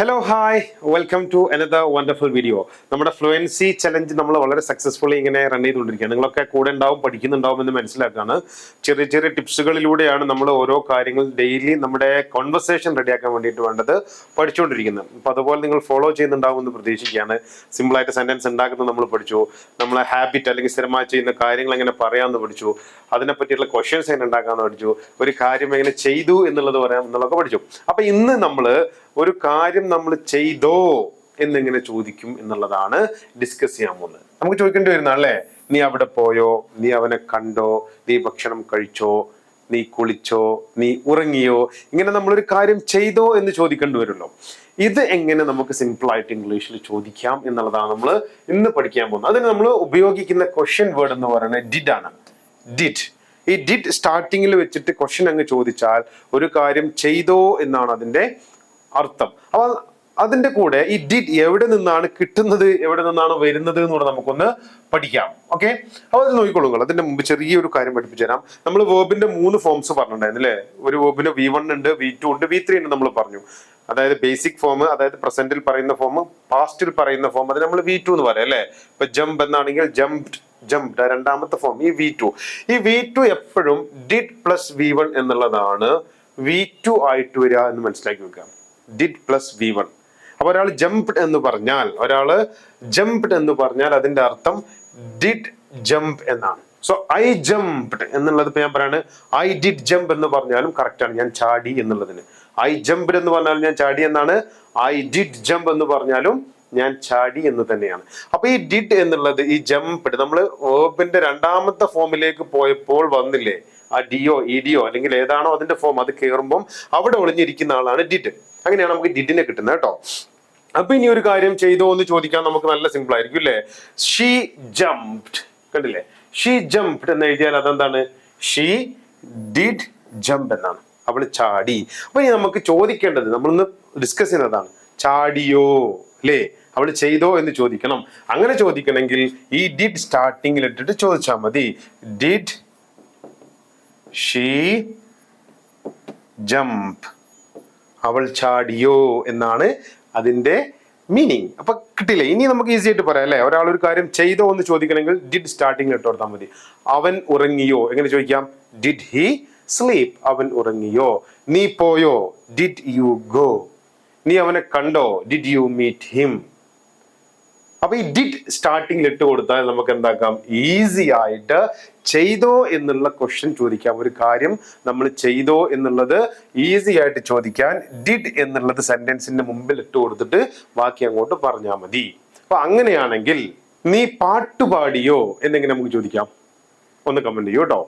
Hello hi welcome to another wonderful video നമ്മുടെ fluency challenge നമ്മൾ വളരെ സക്സസ്ഫുള്ളി ഇങ്ങനെ റൺ ചെയ്തുകൊണ്ടിരിക്കുകയാണ്. നിങ്ങളൊക്കെ കൂടെ ഉണ്ടാവും പഠിക്കുന്നുണ്ടാവും എന്ന് മനസ്സിലാക്കുകയാണ്. ചെറിയ ചെറിയ ടിപ്സുകളിലൂടെയാണ് നമ്മൾ ഓരോ കാര്യങ്ങൾ ഡെയിലി നമ്മുടെ കോൺവെർസേഷൻ റെഡിയാക്കാൻ വേണ്ടിയിട്ട് വേണ്ടത് പഠിച്ചുകൊണ്ടിരിക്കുന്നത്. അപ്പോൾ അതുപോലെ നിങ്ങൾ ഫോളോ ചെയ്യുന്നുണ്ടാവും എന്ന് പ്രതീക്ഷിക്കുകയാണ്. സിമ്പിളായിട്ട് സെന്റൻസ് ഉണ്ടാക്കുന്നത് നമ്മൾ പഠിച്ചു. നമ്മളെ ഹാബിറ്റ് അല്ലെങ്കിൽ സ്ഥിരമായി ചെയ്യുന്ന കാര്യങ്ങൾ എങ്ങനെ പറയാമെന്ന് പഠിച്ചു. അതിനെ പറ്റിയുള്ള ക്വസ്റ്റ്യൻസ് എങ്ങനെ ഉണ്ടാക്കാമെന്ന് പഠിച്ചു. ഒരു കാര്യം എങ്ങനെ ചെയ്തു എന്നുള്ളത് പറയാം എന്നുള്ളതൊക്കെ പഠിച്ചു. അപ്പോൾ ഇന്ന് നമ്മൾ ഒരു കാര്യം നമ്മൾ ചെയ്തോ എന്നിങ്ങനെ ചോദിക്കും എന്നുള്ളതാണ് ഡിസ്കസ് ചെയ്യാൻ പോകുന്നത്. നമുക്ക് ചോദിക്കേണ്ടി വരുന്ന അല്ലേ? നീ അവിടെ പോയോ? നീ അവനെ കണ്ടോ? നീ ഭക്ഷണം കഴിച്ചോ? നീ കുളിച്ചോ? നീ ഉറങ്ങിയോ? ഇങ്ങനെ നമ്മളൊരു കാര്യം ചെയ്തോ എന്ന് ചോദിക്കേണ്ടി വരുമല്ലോ. ഇത് എങ്ങനെ നമുക്ക് സിമ്പിളായിട്ട് ഇംഗ്ലീഷിൽ ചോദിക്കാം എന്നുള്ളതാണ് നമ്മൾ ഇന്ന് പഠിക്കാൻ പോകുന്നത്. അതിന് നമ്മൾ ഉപയോഗിക്കുന്ന ക്വസ്റ്റ്യൻ വേർഡ് എന്ന് പറയുന്നത് ഡിഡ് ആണ്. ഡിഡ് ഈ ഡിഡ് സ്റ്റാർട്ടിങ്ങിൽ വെച്ചിട്ട് ക്വസ്റ്റ്യൻ അങ്ങ് ചോദിച്ചാൽ ഒരു കാര്യം ചെയ്തോ എന്നാണ് അതിന്റെ അർത്ഥം. അപ്പൊ അതിന്റെ കൂടെ ഈ ഡിഡ് എവിടെ നിന്നാണ് കിട്ടുന്നത് എവിടെ നിന്നാണ് വരുന്നത് എന്ന് പറഞ്ഞാൽ നമുക്കൊന്ന് പഠിക്കാം. ഓക്കെ അപ്പൊ അത് നോക്കിക്കൊള്ളുക. അതിന്റെ മുമ്പ് ചെറിയൊരു കാര്യം പഠിപ്പിച്ചു തരാം. നമ്മൾ വേബിന്റെ മൂന്ന് ഫോംസ് പറഞ്ഞിട്ടുണ്ടായിരുന്നു അല്ലേ? ഒരു വേബിന് വി വൺ ഉണ്ട് വി ടു ഉണ്ട് വി ത്രീ ഉണ്ട് നമ്മൾ പറഞ്ഞു. അതായത് ബേസിക് ഫോം അതായത് പ്രസന്റിൽ പറയുന്ന ഫോം പാസ്റ്റിൽ പറയുന്ന ഫോം അത് നമ്മൾ വി ടു എന്ന് പറയാം അല്ലേ? ഇപ്പൊ ജംപ് എന്നാണെങ്കിൽ ജംപ് ജംപ് രണ്ടാമത്തെ ഫോം ഈ വി ടു ഈ വി ടു എപ്പോഴും ഡിഡ് പ്ലസ് വി വൺ എന്നുള്ളതാണ് വി ടു ആയിട്ട് വരിക എന്ന് മനസ്സിലാക്കി വെക്കുക. ഡിഡ് പ്ലസ് വി വൺ അപ്പൊ ഒരാൾ ജംപ്ഡ് എന്ന് പറഞ്ഞാൽ ഒരാൾ ജംപ്ഡ് എന്ന് പറഞ്ഞാൽ അതിന്റെ അർത്ഥം ഡിഡ് ജംപ് എന്നാണ്. സോ ഐ ജംപ്ഡ് എന്നുള്ളത് ഇപ്പൊ ഞാൻ പറയാണ്. ഐ ഡിഡ് ജംപ് എന്ന് പറഞ്ഞാലും കറക്റ്റ് ആണ്. ഞാൻ ചാടി എന്നുള്ളതിന്. ഐ ജംപ്ഡ് എന്ന് പറഞ്ഞാലും ഞാൻ ചാടി എന്നാണ്. ഐ ഡിഡ് ജംപ് എന്ന് പറഞ്ഞാലും ഞാൻ ചാടി എന്ന് തന്നെയാണ്. അപ്പൊ ഈ ഡിഡ് എന്നുള്ളത് ഈ ജംപ്ഡ് നമ്മൾ വേർബിന്റെ രണ്ടാമത്തെ ഫോമിലേക്ക് പോയപ്പോൾ വന്നില്ലേ? ആ ഡിയോ ഇ ഡിയോ അല്ലെങ്കിൽ ഏതാണോ അതിന്റെ ഫോം അത് കയറുമ്പോൾ അവിടെ ഒളിഞ്ഞിരിക്കുന്ന ആളാണ് ഡിഡ് അങ്ങനെയാണ് നമുക്ക് ഡിഡിനെ കിട്ടുന്നത് കേട്ടോ. അപ്പൊ ഇനി ഒരു കാര്യം ചെയ്തോ എന്ന് ചോദിക്കാൻ നമുക്ക് നല്ല സിമ്പിൾ ആയിരിക്കും അല്ലേ ഷീ ജംപ്ഡ് കണ്ടില്ലേ? ഷീ ജംപ്ഡ് എന്ന് എഴുതിയാൽ അതെന്താണ്? ഷീ ഡിഡ് ജംപ് എന്നാണ്. അവൾ ചാടി. അപ്പൊ ഇനി നമുക്ക് ചോദിക്കേണ്ടത് നമ്മളിന്ന് ഡിസ്കസ് ചെയ്യുന്നതാണ്. ചാടിയോ? അല്ലേ അവൾ ചെയ്തോ എന്ന് ചോദിക്കണം. അങ്ങനെ ചോദിക്കണമെങ്കിൽ ഈ ഡിഡ് സ്റ്റാർട്ടിങ്ങിൽ ഇട്ടിട്ട് ചോദിച്ചാൽ മതി. ഡിഡ് ഷീ ജംപ് അവൾ ചാടിയോ എന്നാണ് അതിന്റെ മീനിങ് അപ്പൊ കിട്ടില്ല ഇനി നമുക്ക് ഈസി ആയിട്ട് പറയാം അല്ലെ? ഒരാൾ ഒരു കാര്യം ചെയ്തോ എന്ന് ചോദിക്കണമെങ്കിൽ ഡിഡ് സ്റ്റാർട്ടിംഗ് ഇട്ട് കൊടുത്താൽ മതി. അവൻ ഉറങ്ങിയോ? എങ്ങനെ ചോദിക്കാം? ഡിഡ് ഹി സ്ലീപ് അവൻ ഉറങ്ങിയോ? നീ പോയോ? ഡിഡ് യു ഗോ നീ അവനെ കണ്ടോ? ഡിഡ് യു മീറ്റ് ഹിം അപ്പൊ ഈ ഡിഡ് സ്റ്റാർട്ടിംഗിൽ ഇട്ട് കൊടുത്താൽ നമുക്ക് എന്താക്കാം? ഈസി ആയിട്ട് ചെയ്തോ എന്നുള്ള ക്വസ്റ്റ്യൻ ചോദിക്കാം. ഒരു കാര്യം നമ്മൾ ചെയ്തോ എന്നുള്ളത് ഈസി ആയിട്ട് ചോദിക്കാൻ ഡിഡ് എന്നുള്ളത് സെന്റൻസിന്റെ മുമ്പിൽ ഇട്ട് കൊടുത്തിട്ട് ബാക്കി അങ്ങോട്ട് പറഞ്ഞാൽ മതി. അപ്പൊ അങ്ങനെയാണെങ്കിൽ നീ പാട്ടുപാടിയോ എന്നെങ്ങനെ നമുക്ക് ചോദിക്കാം. ഒന്ന് കമന്റ് ചെയ്യൂ കേട്ടോ.